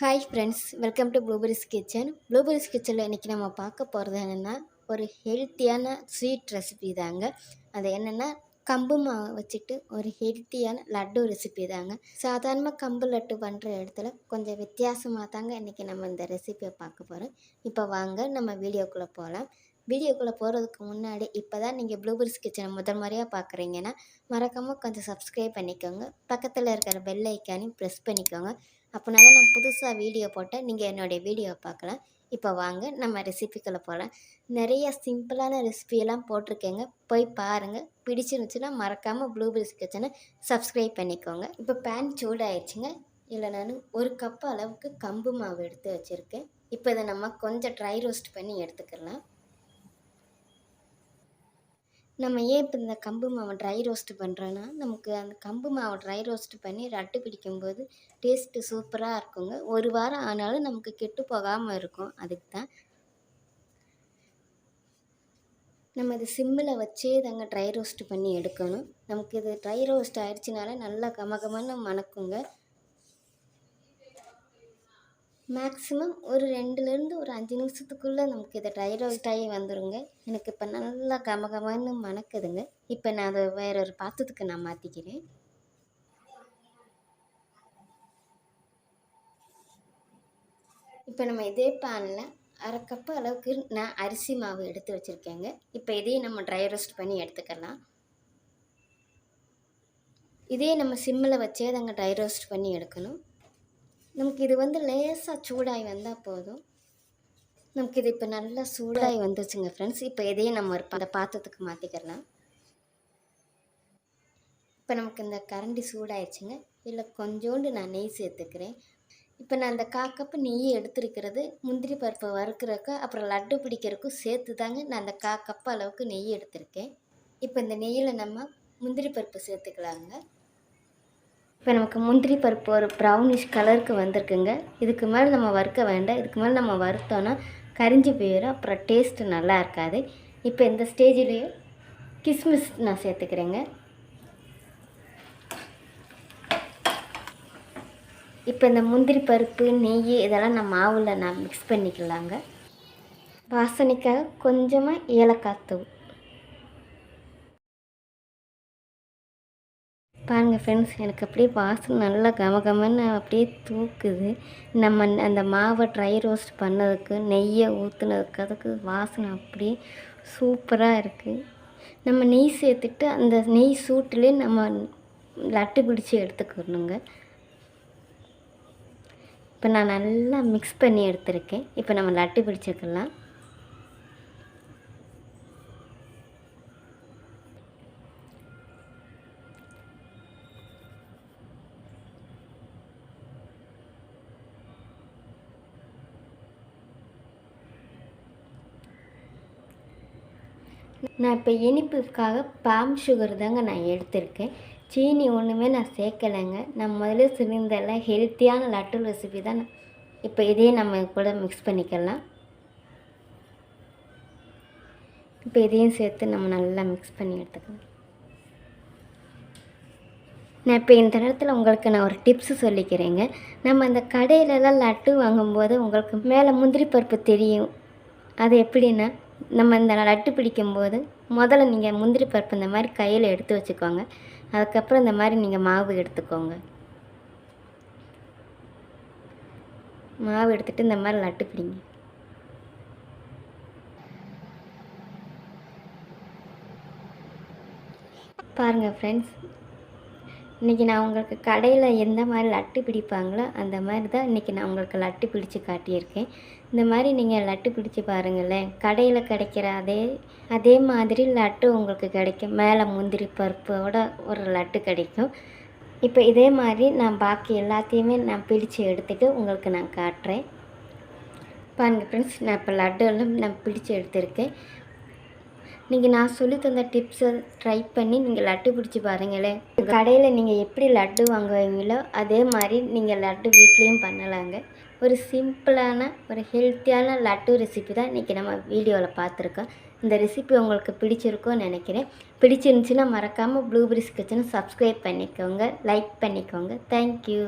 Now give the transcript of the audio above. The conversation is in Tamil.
Hi friends welcome to Blueberry's kitchen blueberries கிச்சனில் இன்றைக்கி நம்ம பார்க்க போகிறது என்னென்னா ஒரு ஹெல்த்தியான ஸ்வீட் ரெசிபி தாங்க. அது என்னென்னா கம்பு மாவை வச்சுட்டு ஒரு ஹெல்த்தியான லட்டு ரெசிபி தாங்க. சாதாரணமாக கம்பு லட்டு பண்ணுற இடத்துல கொஞ்சம் வித்தியாசமாக தாங்க இன்றைக்கி நம்ம இந்த ரெசிபியை பார்க்க போகிறோம் இப்போ வாங்க நம்ம வீடியோக்குள்ளே போகலாம் வீடியோக்குள்ளே போகிறதுக்கு முன்னாடி இப்போ தான் நீங்கள் ப்ளூபெரிஸ் கிச்சனை முதல் முறையாக பார்க்குறீங்கன்னா மறக்காமல் கொஞ்சம் சப்ஸ்கிரைப் பண்ணிக்கோங்க. பக்கத்தில் இருக்கிற பெல் ஐக்கானையும் ப்ரெஸ் பண்ணிக்கோங்க. அப்படின்னா தான் நான் புதுசாக வீடியோ போட்டேன். நீங்கள் என்னுடைய வீடியோ பார்க்கலாம். இப்போ வாங்க நம்ம ரெசிபிக்குள்ளே போகலாம் நிறைய சிம்பிளான ரெசிபியெல்லாம் போட்டிருக்கேங்க. போய் பாருங்கள் பிடிச்சிருந்துச்சுன்னா மறக்காமல் ப்ளூபெரிஸ் கிச்சனை சப்ஸ்கிரைப் பண்ணிக்கோங்க. இப்போ பேன் சூடாயிடுச்சுங்க இல்லை நான் ஒரு கப் அளவுக்கு கம்பு மாவு எடுத்து வச்சுருக்கேன். இப்போ இதை நம்ம கொஞ்சம் ட்ரை ரோஸ்ட் பண்ணி எடுத்துக்கலாம். நம்ம ஏன் இப்போ இந்த கம்பு மாவை ட்ரை ரோஸ்ட்டு பண்ணுறோன்னா நமக்கு அந்த கம்பு மாவை ட்ரை ரோஸ்ட் பண்ணி ரட்டு பிடிக்கும்போது டேஸ்ட்டு சூப்பராக இருக்குங்க. ஒரு வாரம் ஆனாலும் நமக்கு கெட்டு போகாமல் இருக்கும். அதுக்கு தான் நம்ம இது சிம்மில் வச்சே தாங்க ட்ரை ரோஸ்ட்டு பண்ணி எடுக்கணும். நமக்கு இது ட்ரை ரோஸ்ட் ஆயிடுச்சுனால நல்லா கமகமன்னு மணக்குங்க. மேக்ஸிமம் ஒரு ரெண்டுலேருந்து ஒரு அஞ்சு நிமிஷத்துக்குள்ளே நமக்கு இதை ட்ரை ரோஸ்ட் ஆகி வந்துடுங்க எனக்கு இப்போ நல்லா கமகமன்னு மணக்குதுங்க. இப்போ நான் அதை வேற ஒரு பாத்திரத்துக்கு நான் மாற்றிக்கிறேன் இப்போ நம்ம இதே பேனில் அரை கப்பு அளவுக்கு நான் அரிசி மாவு எடுத்து வச்சுருக்கேங்க. இப்போ இதையும் நம்ம ட்ரை ரோஸ்ட் பண்ணி எடுத்துக்கலாம். இதே நம்ம சிம்மில் வச்சே தாங்க ட்ரை ரோஸ்ட் பண்ணி எடுக்கணும். நமக்கு இது வந்து லேசாக சூடாகி வந்தால் போதும். நமக்கு இது இப்போ நல்லா சூடாகி வந்துச்சுங்க ஃப்ரெண்ட்ஸ் இப்போ இதையும் நம்ம ஒரு அந்த பாத்திரத்துக்கு மாற்றிக்கலாம் இப்போ நமக்கு இந்த கரண்டி சூடாயிடுச்சுங்க. இல்லை கொஞ்சோண்டு நான் நெய் சேர்த்துக்கிறேன். இப்போ நான் அந்த கா கப்பு நெய் எடுத்துருக்கிறது முந்திரி பருப்பை வறுக்கிறக்கு அப்புறம் லட்டு பிடிக்கிறதுக்கும் சேர்த்து தாங்க நான் அந்த கா கப்பு அளவுக்கு நெய் எடுத்திருக்கேன். இப்போ இந்த நெய்யில் நம்ம முந்திரி பருப்பு சேர்த்துக்கலாங்க. இப்போ நமக்கு முந்திரி பருப்பு ஒரு ப்ரௌனிஷ் கலருக்கு வந்திருக்குங்க. இதுக்கு மேலே நம்ம வறுக்க வேண்டாம். இதுக்கு மேலே நம்ம வறுத்தோன்னா கரிஞ்சு போயிடும் அப்புறம் டேஸ்ட்டு நல்லா இருக்காது. இப்போ இந்த ஸ்டேஜிலேயே கிஸ்மிஸ் நான் சேர்த்துக்கிறேங்க. இப்போ இந்த முந்திரி பருப்பு நெய் இதெல்லாம் நான் மாவில் நான் மிக்ஸ் பண்ணிக்கலாங்க. வாசனைக்காக கொஞ்சமாக ஏலக்காய் தூள். பாருங்கள் ஃப்ரெண்ட்ஸ் எனக்கு அப்படியே வாசனை நல்லா கமகமன்னு அப்படியே தூக்குது. நம்ம அந்த மாவை ட்ரை ரோஸ்ட் பண்ணதுக்கு நெய்யை ஊற்றுனதுக்கு அதுக்கு வாசனை அப்படியே சூப்பராக இருக்குது நம்ம நெய் சேர்த்துட்டு அந்த நெய் சூட்டுலேயே நம்ம லட்டு பிடிச்சி எடுத்துக்கணுங்க. இப்போ நான் நல்லா மிக்ஸ் பண்ணி எடுத்துருக்கேன். இப்போ நம்ம லட்டு பிடிச்சிக்கலாம். நான் இப்போ இனிப்புக்காக பாம் சுகர் தாங்க நான் எடுத்திருக்கேன். சீனி ஒன்றுமே நான் சேர்க்கலைங்க. நான் முதல்ல சிலிண்டரில் ஹெல்த்தியான லட்டு ரெசிபி தான் இப்போ இதையே நம்ம கூட மிக்ஸ் பண்ணிக்கலாம். இப்போ இதையும் சேர்த்து நம்ம நல்லா மிக்ஸ் பண்ணி எடுத்துக்கலாம். நான் இப்போ இந்த நேரத்தில் உங்களுக்கு நான் ஒரு டிப்ஸு சொல்லிக்கிறேங்க. நம்ம அந்த கடையிலலாம் லட்டு வாங்கும்போது உங்களுக்கு மேலே முந்திரி பருப்பு தெரியும். அது எப்படின்னா நம்ம இந்த லட்டு பிடிக்கும்போது முதல்ல நீங்கள் முந்திரி பருப்பு இந்த மாதிரி கையில் எடுத்து வச்சுக்கோங்க. அதுக்கப்புறம் இந்த மாதிரி நீங்கள் மாவு எடுத்துக்கோங்க. மாவு எடுத்துகிட்டு இந்த மாதிரி லட்டு பிடிங்க. பாருங்கள் ஃப்ரெண்ட்ஸ் இன்றைக்கி நான் உங்களுக்கு கடையில் எந்த மாதிரி லட்டு பிடிப்பாங்களோ அந்த மாதிரி தான் இன்றைக்கி நான் உங்களுக்கு லட்டு பிடிச்சி காட்டியிருக்கேன். இந்த மாதிரி நீங்கள் லட்டு பிடிச்சி பாருங்களேன். கடையில் கிடைக்கிற அதே அதே மாதிரி லட்டு உங்களுக்கு கிடைக்கும். மேலே முந்திரி பருப்போட ஒரு லட்டு கிடைக்கும். இப்போ இதே மாதிரி நான் பாக்கி எல்லாத்தையுமே நான் பிடிச்சி எடுத்துகிட்டு உங்களுக்கு நான் காட்டுறேன். பாருங்கள் ஃப்ரெண்ட்ஸ் நான் இப்போ லட்டு எல்லாம் நான் பிடிச்சி எடுத்திருக்கேன். நீங்கள் நான் சொல்லி தந்த டிப்ஸை ட்ரை பண்ணி நீங்கள் லட்டு பிடிச்சி பாருங்களேன். கடையில் நீங்கள் எப்படி லட்டு வாங்குவீங்களோ அதே மாதிரி நீங்கள் லட்டு வீட்லேயும் பண்ணலாங்க. ஒரு சிம்பிளான ஒரு ஹெல்த்தியான லட்டு ரெசிபி தான் இன்றைக்கி நம்ம வீடியோவில் பார்த்துருக்கோம். இந்த ரெசிபி உங்களுக்கு பிடிச்சிருக்கோன்னு நினைக்கிறேன். பிடிச்சிருந்துச்சின்னா மறக்காமல் ப்ளூபெரிஸ் கிச்சனை சப்ஸ்கிரைப் பண்ணிக்கோங்க லைக் பண்ணிக்கோங்க. தேங்க்யூ